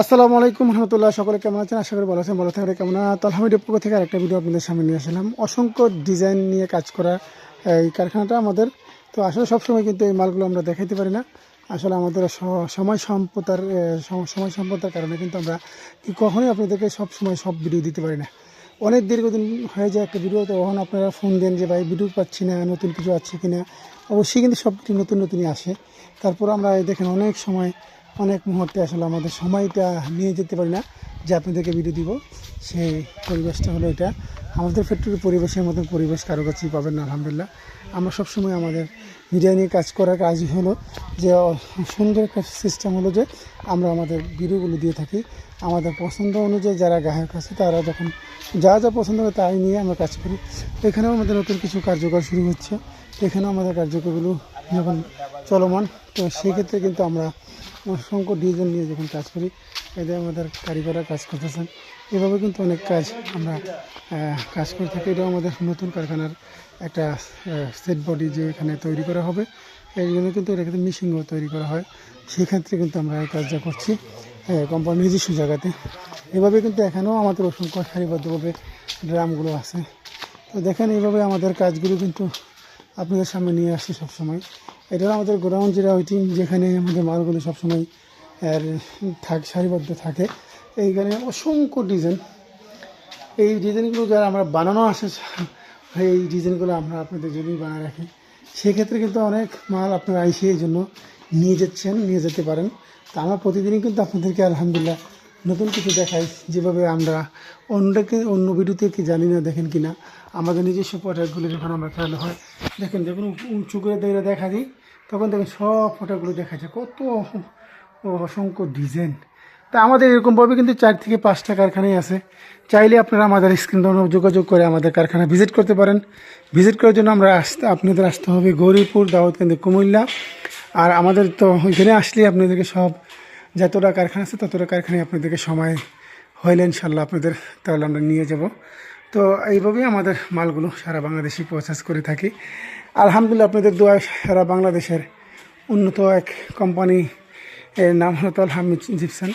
আসসালামু আলাইকুম রহমতুল্লাহ, সকলে কেমন আছেন? আশা করি ভালো আছেন, ভালো থাকলে কেমন তো আলহামদুলিল্লাহ, পক্ষ থেকে আরেকটা ভিডিও আপনাদের সামনে নিয়ে আসলাম। অসংখ্য ডিজাইন নিয়ে কাজ করা এই কারখানাটা আমাদের। তো আসলে সবসময় কিন্তু এই মালগুলো আমরা দেখাইতে পারি না। আসলে আমাদের সময় সম্পদার সময় সম্পদার কারণে কিন্তু আমরা কখনোই আপনাদেরকে সব সময় সব ভিডিও দিতে পারি না। অনেক দীর্ঘদিন হয়ে যায় একটা ভিডিও তখন আপনারা ফোন দেন যে, ভাই ভিডিও পাচ্ছি না, নতুন কিছু আছে কি না অবশ্যই কিন্তু সব কিছু নতুন নতুনই আসে। তারপর আমরা দেখেন অনেক সময় অনেক মুহূর্তে আসলে আমাদের সময়টা নিয়ে যেতে পারি না, যে আপনাদেরকে ভিডিও দিব। সেই পরিবেশটা হলো এটা। আমাদের ফ্যাক্টরির পরিবেশের মতন পরিবেশ কারও কাছেই পাবেন না, আলহামদুলিল্লাহ। আমরা সবসময় আমাদের মিডিয়া নিয়ে কাজ করার কাজই হলো যে সুন্দর একটা সিস্টেম হলো যে, আমরা আমাদের ভিডিওগুলো দিয়ে থাকি। আমাদের পছন্দ অনুযায়ী যারা গ্রাহক আছে, তারা যখন যা যা পছন্দ করে তাই নিয়ে আমরা কাজ করি। এখানেও আমাদের নতুন কিছু কার্যকর শুরু হচ্ছে। এখানেও আমাদের কার্যকরগুলো যখন চলমান, তো সেক্ষেত্রে কিন্তু আমরা অসংখ্য ডিজাইন নিয়ে যখন কাজ করি, এদের আমাদের কারিগররা কাজ করতেছেন। এভাবে কিন্তু অনেক কাজ আমরা কাজ করে থাকি। এটাও আমাদের নতুন কারখানার একটা সেট বডি যে এখানে তৈরি করা হবে। এই জন্য কিন্তু এটা কিন্তু মেশিনও তৈরি করা হয়। সেক্ষেত্রে কিন্তু আমরা এই কাজটা করছি কোম্পানির নিজস্ব জায়গাতে। এভাবে কিন্তু এখানেও আমাদের অসংখ্য সারিবদ্ধভাবে ড্রামগুলো আছে। তো দেখেন এইভাবে আমাদের কাজগুলো কিন্তু আপনাদের সামনে নিয়ে আসছি সবসময়। এটা আমাদের গোডাউন যেটা ওইটিং যেখানে আমাদের মালগুলো সবসময়, এর, থাক, সারিবদ্ধ থাকে। এইখানে অসংখ্য ডিজাইন। এই ডিজাইনগুলো যারা আমরা বানানো আসে, এই ডিজাইনগুলো আমরা আপনাদের জন্যই বানায় রাখি। সেক্ষেত্রে কিন্তু অনেক মাল আপনারা এসে এই জন্য নিয়ে যাচ্ছেন, নিয়ে যেতে পারেন। তা আমরা প্রতিদিনই কিন্তু আপনাদেরকে আলহামদুলিল্লাহ নতুন কিছু দেখাই, যেভাবে আমরা অন্যকে, অন্য ভিডিওতে কি জানি না দেখেন কি না আমাদের নিজস্ব প্রোডাক্টগুলো যখন আমরা খেয়াল হয়, দেখেন যখন উঁচু করে দেখে দেখা দিই তখন দেখেন সব ফটোগুলো দেখা যায়। কত অসংখ্য ডিজাইন। তা আমাদের এরকমভাবে কিন্তু চার থেকে পাঁচটা কারখানাই আছে। চাইলে আপনারা আমাদের স্ক্রিন যোগাযোগ করে আমাদের কারখানা ভিজিট করতে পারেন। ভিজিট করার জন্য আমরা আসতে, আপনাদের আসতে হবে গৌরীপুর, দাউদকান্দি, কুমিল্লা। আর আমাদের তো ওইখানে আসলে আপনাদেরকে সব যতটা কারখানা আছে ততটা কারখানায় আপনাদেরকে সময় হইলে ইনশাল্লাহ আপনাদের তাহলে আমরা নিয়ে যাব। তো এইভাবেই আমাদের মালগুলো সারা বাংলাদেশে প্রসেস করে থাকি। আলহামদুলিল্লাহ আপনাদের দোয়া সারা বাংলাদেশের উন্নত এক কোম্পানি এর নাম হলো তলহামিদ জিপসান।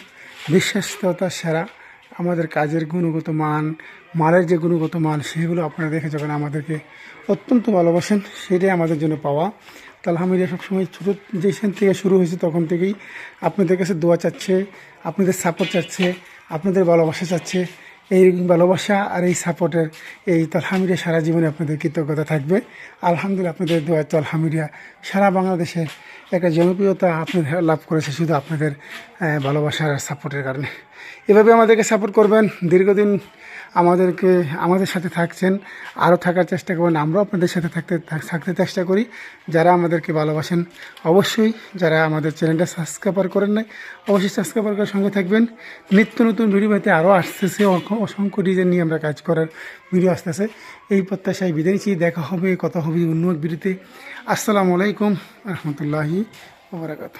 বিশ্বাস্ততা সেরা। আমাদের কাজের গুণগত মান, মালের যে গুণগত মান, সেগুলো আপনারা দেখে যখন আমাদেরকে অত্যন্ত ভালোবাসেন, সেটাই আমাদের জন্য পাওয়া তো আলহামদুলিল্লাহ সবসময় ছোটো যেখান থেকে শুরু হয়েছে তখন থেকেই আপনাদের কাছে দোয়া চাচ্ছে, আপনাদের সাপোর্ট চাচ্ছে, আপনাদের ভালোবাসা চাচ্ছে। এই ভালোবাসা আর এই সাপোর্টের এই তলহামিরিয়া সারা জীবনে আপনাদের কৃতজ্ঞতা থাকবে। আলহামদুলিল্লাহ আপনাদের দোয়া তলহামিরিয়া সারা বাংলাদেশে একটা জনপ্রিয়তা আপনাদের লাভ করেছে শুধু আপনাদের ভালোবাসার সাপোর্টের কারণে। এভাবে আমাদেরকে সাপোর্ট করবেন। দীর্ঘদিন আমাদেরকে, আমাদের সাথে থাকছেন আরও থাকার চেষ্টা করবেন, আমরাও আপনাদের সাথে থাকতে থাক- থাকতে চেষ্টা করি, যারা আমাদেরকে ভালোবাসেন। অবশ্যই যারা আমাদের চ্যানেলটা সাবস্ক্রাইবার করেন নাই, অবশ্যই সাবস্ক্রাইবার করার সঙ্গে থাকবেন। নিত্য নতুন ভিডিও পেতে আরও আসতেছে অসংখ্য ডিজাইন নিয়ে আমরা কাজ করার ভিডিও আসতেছে। এই প্রত্যাশায় বিদায় নিচ্ছি, দেখা হবে, কথা হবে অন্য ভিডিওতে আসসালামু আলাইকুম, রহমতুল্লাহি ওবরাকাত